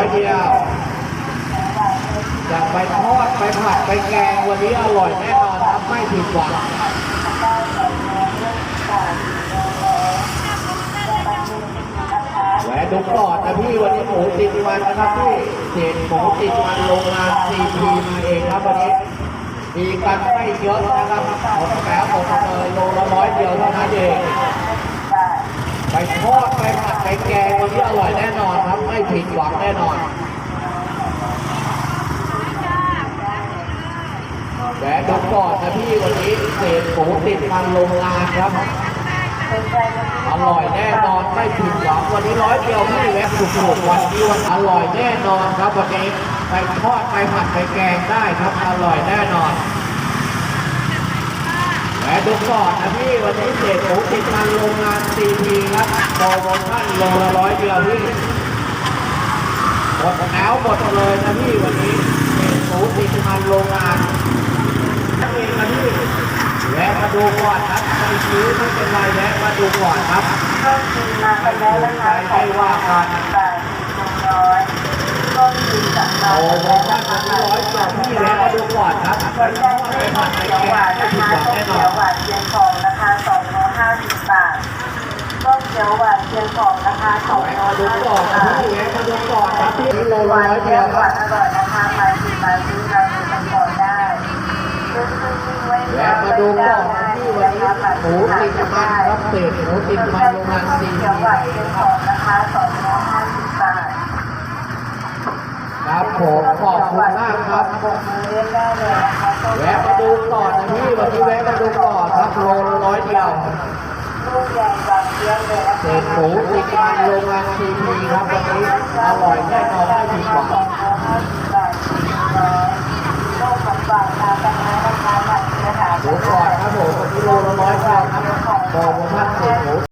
อยเดียวจะไปทอดไปผัดไปแกงวันนี้อร่อยแน่นอนครับไม่ผิดหวังแหวนดูก่อนนะพี่วันนี้หมูติดมันนะครับพี่เศษหมูติดมันโรงงาซีพีมาเองครับวันนี้มีกันไม่เยอะนะครับหมดแล้วหมดเลยโลละร้อยเดียวเท่านั้นเอง ทอดไปผัดไปแกงวันนี้อร่อยแน่นอนครับ ไม่ผิดหวังแน่นอนแหวนดูก่อนนะพี่วันนี้เศษหมูติดมันโรงงานครับอร่อยแน่นอนไม่ผิดหวังวันนี้ร้อยเดียวพี่แวะถูกๆวันนี้วันอร่อยแน่นอนครับวันนี้ไปทอดไปผัดไปแกงได้ครับอร่อยแน่นอน ดูก่อนนะพี่วันนี้เศษหมูติดมันโรงงานซีพีครับโปรโมชั่นโลละร้อยเดียวพี่หมดแล้วหมดเลยนะพี่วันนี้เศษหมูติดมันโรงงานนั่นเองนะพี่แวะมาดูก่อนครับไม่ซื้อไม่เป็นไรแวะมาดูก่อนครับก็กินมาไปแล้วนะคะของหวานแปดสิบร้อยก็กินจากเราโอ้โห ก่อนครับไปคนทแรอกดไปเป็นเขียวหวานนะคะต้มเขียวหวานเทียนทองนะคะสองร้อยห้าสิบบาทต้มเขียวหวานเทียนทองนะคะสองแวะร้อยห้าสิบบาทพี่โลหร้วานเทียยนหวานอร่อยนะคะมาชิมมาซื้อเราดูกันก่อนได้ซื้อซื้อซื้อไว้แวะมาดูกล่อนนะพี่วันนี้หมูติดมันรับเศษหมูติดมันโรงงานซีเขียวหวานเทียนทองนะคะสองร้อยห้าสิบบาท ครับผมขอบคุณมากครับแวะมาดูก่อนนะพี่วันนี้แวะมาดูก่อนครับโลละร้อยเดียวลูกใหญ่กว่าเทียนเลยนะเศษหมูติดมันโรงงานซีพีครับวันนี้อร่อยแน่นอนไม่ผิดหวังโลกกับฝากทางกันนะนะคะหลักเนื้อหาดูก่อนครับผมวันนี้โลละร้อยเดียวครับโปรโมชั่น